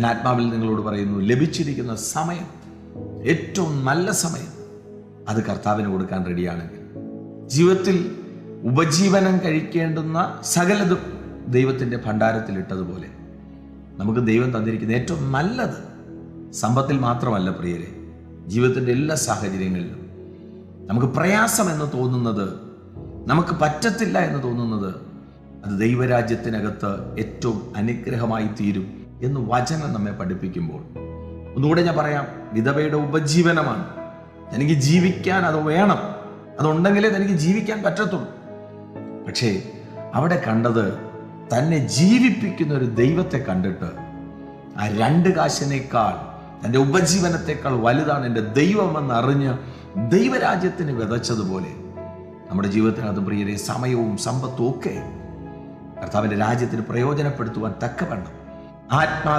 ഞാൻ ആത്മാവിൽ നിങ്ങളോട് പറയുന്നു ലഭിച്ചിരിക്കുന്ന സമയം ഏറ്റവും നല്ല സമയം അത് കർത്താവിന് കൊടുക്കാൻ റെഡിയാണെങ്കിൽ. ജീവിതത്തിൽ ഉപജീവനം കഴിക്കേണ്ടുന്ന സകലതും ദൈവത്തിന്റെ ഭണ്ഡാരത്തിൽ ഇട്ടതുപോലെ നമുക്ക് ദൈവം തന്നിരിക്കുന്ന ഏറ്റവും നല്ലത് സമ്പത്തിൽ മാത്രമല്ല പ്രിയരെ ജീവിതത്തിന്റെ എല്ലാ സാഹചര്യങ്ങളിലും. നമുക്ക് പ്രയാസം എന്ന് തോന്നുന്നത് നമുക്ക് പറ്റത്തില്ല എന്ന് തോന്നുന്നത് അത് ദൈവരാജ്യത്തിനകത്ത് ഏറ്റവും അനുഗ്രഹമായി തീരും. എന്ന് വചനം നമ്മെ പഠിപ്പിക്കുമ്പോൾ. ഒന്നുകൂടെ ഞാൻ പറയാം വിധവയുടെ ഉപജീവനമാണ്. എനിക്ക് ജീവിക്കാൻ അത് വേണം. അതുണ്ടെങ്കിലേ തനിക്ക് ജീവിക്കാൻ പറ്റത്തുള്ളൂ. പക്ഷേ അവിടെ കണ്ടത് തന്നെ ജീവിപ്പിക്കുന്ന ഒരു ദൈവത്തെ കണ്ടിട്ട് ആ രണ്ട് കാശിനേക്കാൾ തന്റെ ഉപജീവനത്തെക്കാൾ വലുതാണ് എന്റെ ദൈവമെന്ന് അറിഞ്ഞ് ദൈവരാജ്യത്തിന് വിതച്ചതുപോലെ നമ്മുടെ ജീവിതത്തിനകത്ത് പ്രിയരെ സമയവും സമ്പത്തും ഒക്കെ കർത്താവിന്റെ രാജ്യത്തിന് പ്രയോജനപ്പെടുത്തുവാൻ തക്കവണ്ണം ആത്മാവിൽ